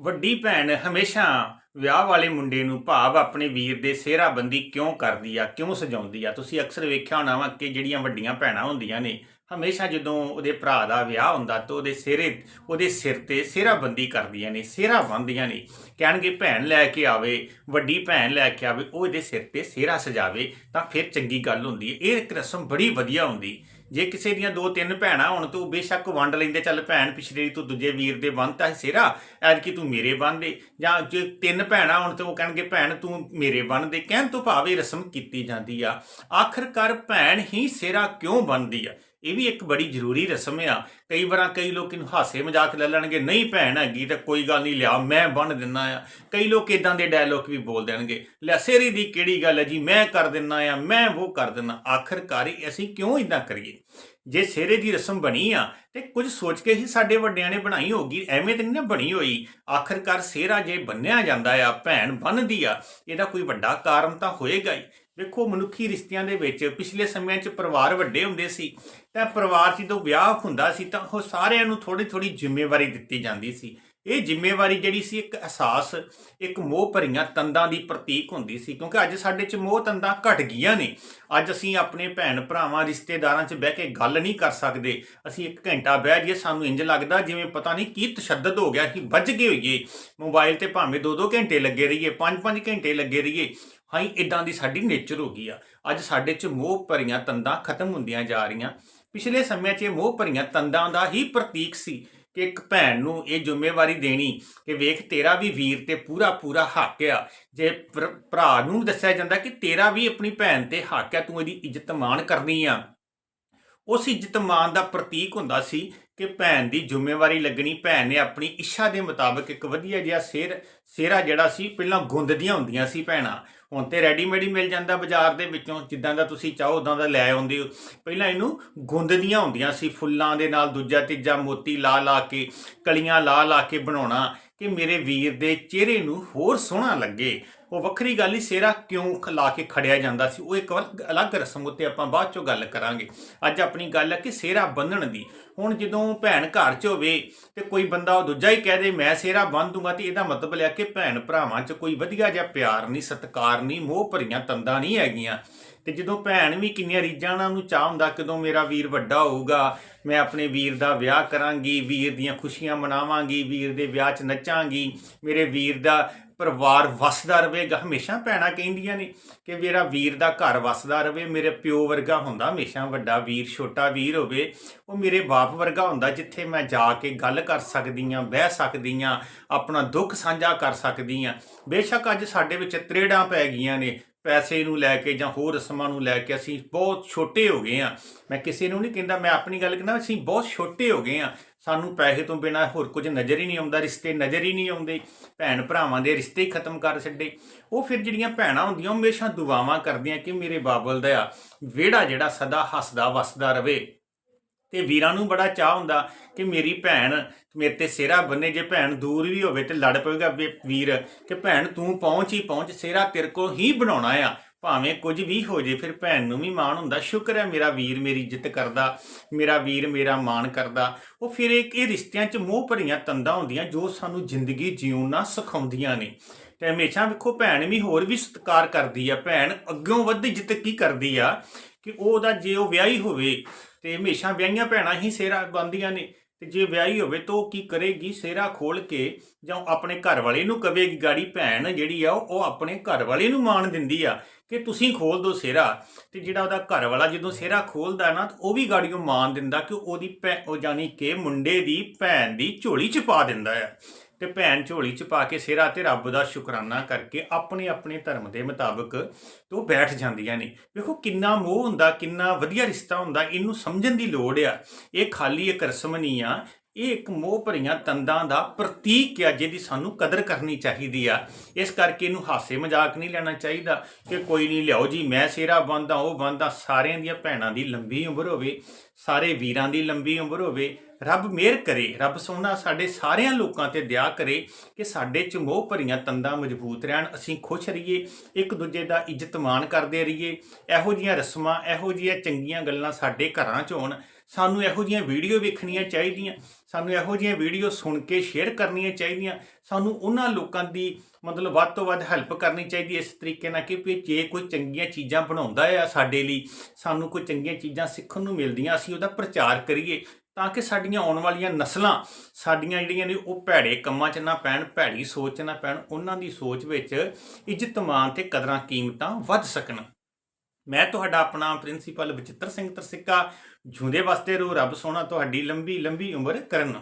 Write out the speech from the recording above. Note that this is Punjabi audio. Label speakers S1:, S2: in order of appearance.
S1: ਵੱਡੀ ਭੈਣ ਹਮੇਸ਼ਾ ਵਿਆਹ ਵਾਲੇ ਮੁੰਡੇ ਨੂੰ ਭਾਵ ਆਪਣੇ ਵੀਰ ਦੇ ਸਿਹਰਾਬੰਦੀ ਕਿਉਂ ਕਰਦੀ ਆ, ਕਿਉਂ ਸਜਾਉਂਦੀ ਆ? ਤੁਸੀਂ ਅਕਸਰ ਵੇਖਿਆ ਹੋਣਾ ਵਾ ਕਿ ਜਿਹੜੀਆਂ ਵੱਡੀਆਂ ਭੈਣਾਂ ਹੁੰਦੀਆਂ ਨੇ, ਹਮੇਸ਼ਾ ਜਦੋਂ ਉਹਦੇ ਭਰਾ ਦਾ ਵਿਆਹ ਹੁੰਦਾ ਤਾਂ ਉਹਦੇ ਸਿਹਰੇ, ਉਹਦੇ ਸਿਰ ਤੇ ਸਿਹਰਾਬੰਦੀ ਕਰਦੀਆਂ ਨੇ, ਸਿਹਰਾ ਬੰਨ੍ਹਦੀਆਂ ਨੇ। ਕਹਿਣਗੇ ਭੈਣ ਲੈ ਕੇ ਆਵੇ, ਵੱਡੀ ਭੈਣ ਲੈ ਕੇ ਆਵੇ, ਉਹ ਇਹਦੇ ਸਿਰ ਤੇ ਸਿਹਰਾ ਸਜਾਵੇ, ਤਾਂ ਫਿਰ ਚੰਗੀ ਗੱਲ ਹੁੰਦੀ ਹੈ। ਇਹ ਇੱਕ ਰਸਮ ਬੜੀ ਵਧੀਆ ਹੁੰਦੀ। ਜੇ ਕਿਸੇ ਦੀਆਂ ਦੋ ਤਿੰਨ ਭੈਣਾਂ ਹੋਣ, ਤਾਂ ਉਹ ਬੇਸ਼ੱਕ ਵੰਡ ਲੈਂਦੇ, ਚੱਲ ਭੈਣ ਪਿਛਲੇ ਤੂੰ ਦੂਜੇ ਵੀਰ ਦੇ ਬੰਨਤਾ ਹੈ ਸਿਹਰਾ, ਐਤਕੀ ਤੂੰ ਮੇਰੇ ਬੰਨ ਦੇ। ਜਾਂ ਜੇ ਤਿੰਨ ਭੈਣਾਂ ਹੋਣ, ਤਾਂ ਉਹ ਕਹਿਣਗੇ, ਭੈਣ, ਤੂੰ ਮੇਰੇ ਬੰਨ ਦੇ। ਕਹਿਣ ਤੋਂ ਭਾਵ ਇਹ ਰਸਮ ਕੀਤੀ ਜਾਂਦੀ ਆ। ਆਖਰਕਾਰ ਭੈਣ ਹੀ ਸਿਹਰਾ ਕਿਉਂ ਬੰਨਦੀ ਆ? ਇਹ ਵੀ ਇੱਕ ਬੜੀ ਜ਼ਰੂਰੀ ਰਸਮ ਆ। ਕਈ ਵਾਰਾਂ ਕਈ ਲੋਕ ਇਹਨੂੰ ਹਾਸੇ ਮਜ਼ਾਕ ਲੈ ਲੈਣਗੇ, ਨਹੀਂ ਭੈਣ ਹੈਗੀ ਤਾਂ ਕੋਈ ਗੱਲ ਨਹੀਂ, ਲਿਆ ਮੈਂ ਬੰਨ ਦਿੰਨਾ ਆ। ਕਈ ਲੋਕ ਇਦਾਂ ਦੇ ਡਾਇਲੋਗ ਵੀ ਬੋਲ ਦੇਣਗੇ, ਲੈ ਸੇਰੀ ਦੀ ਕਿਹੜੀ ਗੱਲ ਹੈ ਜੀ, ਮੈਂ ਕਰ ਦਿੰਨਾ ਆ, ਮੈਂ ਉਹ ਕਰ ਦਿੰਨਾ। ਆਖਰਕਾਰ ਅਸੀਂ ਕਿਉਂ ਇਦਾਂ ਕਰੀਏ? ਜੇ ਸਿਹਰੇ ਦੀ ਰਸਮ ਬਣੀ ਆ, ਤੇ ਕੁਝ ਸੋਚ ਕੇ ਹੀ ਸਾਡੇ ਵੱਡਿਆਂ ਨੇ ਬਣਾਈ ਹੋਗੀ ਐਵੇਂ ਤਾਂ ਨਹੀਂ ਨਾ ਬਣੀ ਹੋਈ। ਆਖਰਕਾਰ ਸਿਹਰਾ ਜੇ ਬੰਨਿਆ ਜਾਂਦਾ ਆ, ਭੈਣ ਬੰਨਦੀ ਆ, ਇਹਦਾ ਕੋਈ ਵੱਡਾ ਕਾਰਨ ਤਾਂ ਹੋਏਗਾ ਹੀ। ਵੇਖੋ, ਮਨੁੱਖੀ ਰਿਸ਼ਤਿਆਂ ਦੇ ਵਿੱਚ ਪਿਛਲੇ ਸਮਿਆਂ 'ਚ ਪਰਿਵਾਰ ਵੱਡੇ ਹੁੰਦੇ ਸੀ, ਤਾਂ ਪਰਿਵਾਰ 'ਚ ਜਦੋਂ ਵਿਆਹ ਹੁੰਦਾ ਸੀ ਤਾਂ ਉਹ ਸਾਰਿਆਂ ਨੂੰ ਥੋੜੀ ਥੋੜੀ ਜ਼ਿੰਮੇਵਾਰੀ ਦਿੱਤੀ ਜਾਂਦੀ ਸੀ। ਇਹ ਜ਼ਿੰਮੇਵਾਰੀ ਜਿਹੜੀ ਸੀ ਇੱਕ ਅਹਿਸਾਸ, ਇੱਕ ਮੋਹ ਭਰੀਆਂ ਤੰਦਾਂ ਦੀ ਪ੍ਰਤੀਕ ਹੁੰਦੀ ਸੀ, ਕਿਉਂਕਿ ਅੱਜ ਸਾਡੇ 'ਚ ਮੋਹ ਤੰਦਾਂ ਘਟ ਗਈਆਂ ਨੇ। ਅੱਜ ਅਸੀਂ ਆਪਣੇ ਭੈਣ ਭਰਾਵਾਂ, ਰਿਸ਼ਤੇਦਾਰਾਂ 'ਚ ਬਹਿ ਕੇ ਗੱਲ ਨਹੀਂ ਕਰ ਸਕਦੇ। ਅਸੀਂ ਇੱਕ ਘੰਟਾ ਬਹਿ ਜਾਈਏ, ਸਾਨੂੰ ਇੰਜ ਲੱਗਦਾ ਜਿਵੇਂ ਪਤਾ ਨਹੀਂ ਕੀ ਤਸ਼ੱਦਦ ਹੋ ਗਿਆ ਅਸੀਂ ਵੱਜ ਗਏ ਹੋਈਏ। ਮੋਬਾਈਲ ਤੇ ਭਾਵੇਂ 2-2 ਘੰਟੇ ਲੱਗੇ ਰਹੀਏ 5-5 ਘੰਟੇ ਲੱਗੇ ਰਹੀਏ ਹਾਂ ਇਦਾਂ ਦੀ ਸਾਡੀ ਨੇਚਰ ਹੋ ਗਈ ਆ। ਅੱਜ ਸਾਡੇ 'ਚ ਮੋਹ ਭਰੀਆਂ ਤੰਦਾਂ ਖਤਮ ਹੁੰਦੀਆਂ ਜਾ ਰਹੀਆਂ। ਪਿਛਲੇ ਸਮਿਆਂ 'ਚ ਇਹ ਮੋਹ ਭਰੀਆਂ ਤੰਦਾਂ ਦਾ ਹੀ ਪ੍ਰਤੀਕ ਸੀ। ਕਿ ਇੱਕ ਭੈਣ ਨੂੰ ਇਹ ਜ਼ਿੰਮੇਵਾਰੀ ਦੇਣੀ ਕਿ ਵੇਖ ਤੇਰਾ ਵੀ ਵੀਰ ਤੇ ਪੂਰਾ ਪੂਰਾ ਹੱਕ ਆ। ਜੇ ਭਰਾ ਨੂੰ ਦੱਸਿਆ ਜਾਂਦਾ ਕਿ ਤੇਰਾ ਵੀ ਆਪਣੀ ਭੈਣ ਤੇ ਹੱਕ ਆ, ਤੂੰ ਇਹਦੀ ਇੱਜ਼ਤ ਮਾਣ ਕਰਨੀ ਆ। ਉਸ ਇੱਜ਼ਤ ਮਾਣ ਦਾ ਪ੍ਰਤੀਕ ਹੁੰਦਾ ਸੀ ਕਿ ਭੈਣ ਦੀ ਜ਼ਿੰਮੇਵਾਰੀ ਲੱਗਣੀ, ਭੈਣ ਨੇ ਆਪਣੀ ਇੱਛਾ ਦੇ ਮੁਤਾਬਕ ਇੱਕ ਵਧੀਆ ਜਿਹਾ ਸਿਰ, ਸਿਹਰਾ ਜਿਹੜਾ ਸੀ, ਪਹਿਲਾਂ ਗੁੰਦਦੀਆਂ ਹੁੰਦੀਆਂ ਸੀ ਭੈਣਾਂ। ਹੁਣ ਤੇ ਰੈਡੀਮੇਡ ਹੀ ਮਿਲ ਜਾਂਦਾ ਬਾਜ਼ਾਰ ਦੇ ਵਿੱਚੋਂ, ਜਿੱਦਾਂ ਦਾ ਤੁਸੀਂ ਚਾਹੋ, ਉਦਾਂ ਦਾ ਲੈ ਆਉਂਦੇ ਹੋ। ਪਹਿਲਾਂ ਇਹਨੂੰ ਗੁੰਦਦੀਆਂ ਹੁੰਦੀਆਂ ਸੀ, ਫੁੱਲਾਂ ਦੇ ਨਾਲ ਦੂਜਾ, ਤੀਜਾ ਮੋਤੀ ਲਾ ਲਾ ਕੇ, ਕਲੀਆਂ ਲਾ ਲਾ ਕੇ ਬਣਾਉਣਾ ਕਿ ਮੇਰੇ ਵੀਰ ਦੇ ਚਿਹਰੇ ਨੂੰ ਹੋਰ ਸੋਹਣਾ ਲੱਗੇ। ਉਹ ਵੱਖਰੀ ਗੱਲ ਹੀ ਸਿਹਰਾ ਕਿਉਂ ਲਾ ਕੇ ਖੜਿਆ ਜਾਂਦਾ ਸੀ? ਉਹ ਇੱਕ ਅਲੱਗ- ਅਲੱਗ ਰਸਮ ਉੱਤੇ ਆਪਾਂ ਬਾਅਦ ਚੋਂ ਗੱਲ ਕਰਾਂਗੇ। ਅੱਜ ਆਪਣੀ ਗੱਲ ਹੈ ਕਿ ਸਿਹਰਾ ਬੰਨਣ ਦੀ। ਹੁਣ ਜਦੋਂ ਭੈਣ ਘਰ 'ਚ ਹੋਵੇ ਤੇ ਕੋਈ ਬੰਦਾ ਉਹ ਦੂਜਾ ਹੀ ਕਹਿ ਦੇ, ਮੈਂ ਸਿਹਰਾ ਬੰਨ ਦੂੰਗਾ ਤੇ ਇਹਦਾ ਮਤਲਬ ਲਿਆ ਕਿ ਭੈਣ ਭਰਾਵਾਂ 'ਚ ਕੋਈ ਵਧੀਆ ਜਿਹਾ ਪਿਆਰ ਨਹੀਂ ਸਤਿਕਾਰ ਨਹੀਂ ਮੋਹ ਭਰੀਆਂ ਤੰਦਾਂ ਨਹੀਂ ਹੈਗੀਆਂ। ਤੇ ਜਦੋਂ ਭੈਣ ਵੀ ਕਿੰਨੀਆਂ ਰੀਝਾਂ ਨਾਲ ਨੂੰ ਚਾਹ ਹੁੰਦਾ, ਕਦੋਂ ਮੇਰਾ ਵੀਰ ਵੱਡਾ ਹੋਊਗਾ, ਮੈਂ ਆਪਣੇ ਵੀਰ ਦਾ ਵਿਆਹ ਕਰਾਂਗੀ, ਵੀਰ ਦੀਆਂ ਖੁਸ਼ੀਆਂ ਮਨਾਵਾਂਗੀ, ਵੀਰ ਦੇ ਵਿਆਹ 'ਚ ਨੱਚਾਂਗੀ, ਮੇਰੇ ਵੀਰ ਦਾ ਪਰਿਵਾਰ ਵਸਦਾ ਰਹੇਗਾ ਹਮੇਸ਼ਾ ਭੈਣਾਂ ਕਹਿੰਦੀਆਂ ਨੇ ਕਿ ਮੇਰਾ ਵੀਰ ਦਾ ਘਰ ਵਸਦਾ ਰਵੇ, ਮੇਰੇ ਪਿਓ ਵਰਗਾ ਹੁੰਦਾ, ਹਮੇਸ਼ਾ ਵੱਡਾ ਵੀਰ, ਛੋਟਾ ਵੀਰ ਹੋਵੇ, ਉਹ ਮੇਰੇ ਬਾਪ ਵਰਗਾ ਹੁੰਦਾ ਜਿੱਥੇ ਮੈਂ ਜਾ ਕੇ ਗੱਲ ਕਰ ਸਕਦੀ ਆ ਬਹਿ ਸਕਦੀ ਆ ਆਪਣਾ ਦੁੱਖ ਸਾਂਝਾ ਕਰ ਸਕਦੀ ਆ ਬੇਸ਼ੱਕ ਅੱਜ ਸਾਡੇ ਵਿੱਚ ਤਰੇੜਾਂ ਪੈ ਗਈਆਂ ਨੇ ਪੈਸੇ ਨੂੰ ਲੈ ਕੇ ਜਾਂ ਹੋਰ ਰਸਮਾਂ ਨੂੰ ਲੈ ਕੇ ਅਸੀਂ ਬਹੁਤ ਛੋਟੇ ਹੋ ਗਏ ਆ ਮੈਂ ਕਿਸੇ ਨੂੰ ਨਹੀਂ ਕਹਿੰਦਾ, ਮੈਂ ਆਪਣੀ ਗੱਲ ਕਹਿੰਦਾ, ਅਸੀਂ ਬਹੁਤ ਛੋਟੇ ਹੋ ਗਏ ਆ ਸਾਨੂੰ ਪੈਸੇ ਤੋਂ ਬਿਨਾ ਹੋਰ ਕੁਝ ਨਜ਼ਰ ਹੀ ਨਹੀਂ ਆਉਂਦਾ, ਰਿਸ਼ਤੇ ਨਜ਼ਰ ਹੀ ਨਹੀਂ ਆਉਂਦੇ। ਭੈਣ ਭਰਾਵਾਂ ਦੇ ਰਿਸ਼ਤੇ ਹੀ ਖਤਮ ਕਰ ਛੱਡੇ। ਉਹ ਫਿਰ ਜਿਹੜੀਆਂ ਭੈਣਾਂ ਹੁੰਦੀਆਂ, ਉਹ ਹਮੇਸ਼ਾ ਦੁਆਵਾਂ ਕਰਦੀਆਂ ਕਿ ਮੇਰੇ ਬਾਬਲ ਦਾ ਵਿਹੜਾ ਜਿਹੜਾ ਸਦਾ ਹੱਸਦਾ ਵਸਦਾ ਰਵੇ ਤੇ ਵੀਰਾਂ ਨੂੰ ਬੜਾ ਚਾਹ ਹੁੰਦਾ ਕਿ ਮੇਰੀ ਭੈਣ ਮੇਰੇ ਤੇ ਸਿਹਰਾ ਬੰਨੇ, ਜੇ ਭੈਣ ਦੂਰ ਵੀ ਹੋਵੇ ਤੇ ਲੜ ਪਵੇਗਾ ਵੀ ਵੀਰ, ਕਿ ਭੈਣ ਤੂੰ ਪਹੁੰਚ ਹੀ ਪਹੁੰਚ, ਸਿਹਰਾ ਤੇਰੇ ਕੋਲ ਹੀ ਬਣਾਉਣਾ ਆ। ਭਾਵੇਂ ਕੁਝ ਵੀ ਹੋ ਜੇ, ਫਿਰ ਭੈਣ ਨੂੰ ਵੀ ਮਾਣ ਹੁੰਦਾ। ਸ਼ੁਕਰ ਹੈ ਮੇਰਾ ਵੀਰ ਮੇਰੀ ਇੱਜ਼ਤ ਕਰਦਾ, ਮੇਰਾ ਵੀਰ ਮੇਰਾ ਮਾਣ ਕਰਦਾ। ਉਹ ਫਿਰ ਇੱਕ ਇਹ ਰਿਸ਼ਤਿਆਂ 'ਚ ਮੋਹ ਭਰੀਆਂ ਤੰਦਾਂ ਹੁੰਦੀਆਂ, ਜੋ ਸਾਨੂੰ ਜ਼ਿੰਦਗੀ ਜਿਉਣਾ ਸਿਖਾਉਂਦੀਆਂ ਨੇ। ਤੇ ਹਮੇਸ਼ਾ ਵੇਖੋ, ਭੈਣ ਵੀ ਹੋਰ ਵੀ ਸਤਿਕਾਰ ਕਰਦੀ ਆ। ਭੈਣ ਅੱਗੋਂ ਵੱਧ ਇੱਜ਼ਤ ਕੀ ਕਰਦੀ ਆ? ਕਿ ਉਹਦਾ ਜੇ ਉਹ ਵਿਆਹੀ ਹੋਵੇ ਤੇ ਹਮੇਸ਼ਾ ਵਿਆਹੀਆਂ ਭੈਣਾਂ ਹੀ ਸਿਹਰਾ ਬੰਦੀਆਂ ਨੇ, ਤੇ ਜੇ ਵਿਆਹੀ ਹੋਵੇ ਤਾਂ ਉਹ ਕੀ ਕਰੇਗੀ? ਸਿਹਰਾ ਖੋਲ ਕੇ ਜਾਂ ਆਪਣੇ ਘਰ ਵਾਲੇ ਨੂੰ ਕਵੇਗੀ, ਗਾੜੀ ਭੈਣ ਜਿਹੜੀ ਆ, ਉਹ ਆਪਣੇ ਘਰ ਵਾਲੇ ਨੂੰ ਮਾਣ ਦਿੰਦੀ ਆ ਕਿ ਤੁਸੀਂ ਖੋਲ ਦਿਓ ਸਿਹਰਾ। ਤੇ ਜਿਹੜਾ ਉਹਦਾ ਘਰ ਵਾਲਾ ਜਦੋਂ ਸਿਹਰਾ ਖੋਲਦਾ ਨਾ ਉਹ ਵੀ ਗਾੜੀ ਨੂੰ ਮਾਣ ਦਿੰਦਾ ਕਿ ਉਹਦੀ ਭੈ, ਉਹ ਜਾਨੀ ਕਿ ਮੁੰਡੇ ਦੀ ਭੈਣ ਦੀ ਝੋਲੀ ਚ ਪਾ ਦਿੰਦਾ ਆ। ਤੇ ਭੈਣ ਝੋਲੀ ਚ ਪਾ ਕੇ ਸਿਹਰਾ ਤੇ ਰੱਬ ਦਾ ਸ਼ੁਕਰਾਨਾ ਕਰਕੇ ਆਪਣੇ ਆਪਣੇ ਧਰਮ ਦੇ ਮੁਤਾਬਕ ਤੋਂ ਬੈਠ ਜਾਂਦੀਆਂ ਨੇ। ਵੇਖੋ ਕਿੰਨਾ ਮੋਹ ਹੁੰਦਾ, ਕਿੰਨਾ ਵਧੀਆ ਰਿਸ਼ਤਾ ਹੁੰਦਾ, ਇਹਨੂੰ ਸਮਝਣ ਦੀ ਲੋੜ ਆ। ਇਹ ਖਾਲੀ ਇੱਕ ਰਸਮ ਨਹੀਂ ਆ ਇਹ ਇੱਕ ਮੋਹ ਭਰੀਆਂ ਤੰਦਾਂ ਦਾ ਪ੍ਰਤੀਕ ਆ, ਜਿਹਦੀ ਸਾਨੂੰ ਕਦਰ ਕਰਨੀ ਚਾਹੀਦੀ ਆ। ਇਸ ਕਰਕੇ ਇਹਨੂੰ ਹਾਸੇ ਮਜ਼ਾਕ ਨਹੀਂ ਲੈਣਾ ਚਾਹੀਦਾ ਕਿ ਕੋਈ ਨਹੀਂ, ਲਿਆਓ ਜੀ, ਮੈਂ ਸਿਹਰਾ ਬੰਦਾ ਉਹ ਬੰਦਾ ਸਾਰਿਆਂ ਦੀਆਂ ਭੈਣਾਂ ਦੀ ਲੰਬੀ ਉਮਰ ਹੋਵੇ, ਸਾਰੇ ਵੀਰਾਂ ਦੀ ਲੰਬੀ ਉਮਰ ਹੋਵੇ, ਰੱਬ ਮਿਹਰ ਕਰੇ, ਰੱਬ ਸੋਹਣਾ ਸਾਡੇ ਸਾਰਿਆਂ ਲੋਕਾਂ ਤੇ ਦਇਆ ਕਰੇ ਕਿ ਸਾਡੇ ਚ ਮੋਹ ਭਰੀਆਂ ਤੰਦਾਂ ਮਜ਼ਬੂਤ ਰਹਿਣ, ਅਸੀਂ ਖੁਸ਼ ਰਹੀਏ, ਇੱਕ ਦੂਜੇ ਦਾ ਇੱਜ਼ਤ ਮਾਣ ਕਰਦੇ ਰਹੀਏ, ਇਹੋ ਜੀਆਂ ਰਸਮਾਂ, ਇਹੋ ਜੀਆਂ ਚੰਗੀਆਂ ਗੱਲਾਂ ਸਾਡੇ ਘਰਾਂ 'ਚ ਹੋਣ ਸਾਨੂੰ ਇਹੋ ਜਿਹੀਆਂ ਵੀਡੀਓ ਵੇਖਣੀਆਂ ਚਾਹੀਦੀਆਂ, ਸਾਨੂੰ ਇਹੋ ਜਿਹੀਆਂ ਵੀਡੀਓ ਸੁਣ ਕੇ ਸ਼ੇਅਰ ਕਰਨੀਆਂ ਚਾਹੀਦੀਆਂ, ਸਾਨੂੰ ਉਹਨਾਂ ਲੋਕਾਂ ਦੀ ਮਤਲਬ ਵੱਧ ਤੋਂ ਵੱਧ ਹੈਲਪ ਕਰਨੀ ਚਾਹੀਦੀ ਹੈ ਇਸ ਤਰੀਕੇ ਨਾਲ ਕਿ ਵੀ ਜੇ ਕੋਈ ਚੰਗੀਆਂ ਚੀਜ਼ਾਂ ਬਣਾਉਂਦਾ ਆ ਸਾਡੇ ਲਈ, ਸਾਨੂੰ ਕੋਈ ਚੰਗੀਆਂ ਚੀਜ਼ਾਂ ਸਿੱਖਣ ਨੂੰ ਮਿਲਦੀਆਂ, ਅਸੀਂ ਉਹਦਾ ਪ੍ਰਚਾਰ ਕਰੀਏ ਤਾਂ ਕਿ ਸਾਡੀਆਂ ਆਉਣ ਵਾਲੀਆਂ ਨਸਲਾਂ, ਸਾਡੀਆਂ ਜਿਹੜੀਆਂ ਨੇ ਉਹ ਭੈੜੇ ਕੰਮਾਂ 'ਚ ਨਾ ਪੈਣ, ਭੈੜੀ ਸੋਚ 'ਚ ਨਾ ਪੈਣ, ਉਹਨਾਂ ਦੀ ਸੋਚ ਵਿੱਚ ਇੱਜ਼ਤ ਮਾਨ ਤੇ ਕਦਰਾਂ ਕੀਮਤਾਂ ਵੱਧ ਸਕਣ। ਮੈਂ ਤੁਹਾਡਾ ਆਪਣਾ ਪ੍ਰਿੰਸੀਪਲ ਬਚਿੱਤਰ ਸਿੰਘ ਤਰਸਿੱਕਾ ਜੁੰਦੇ ਵਾਸਤੇ ਰੋ ਰੱਬ ਸੋਹਣਾ ਤੁਹਾਡੀ ਲੰਬੀ ਲੰਬੀ ਉਮਰ ਕਰਨ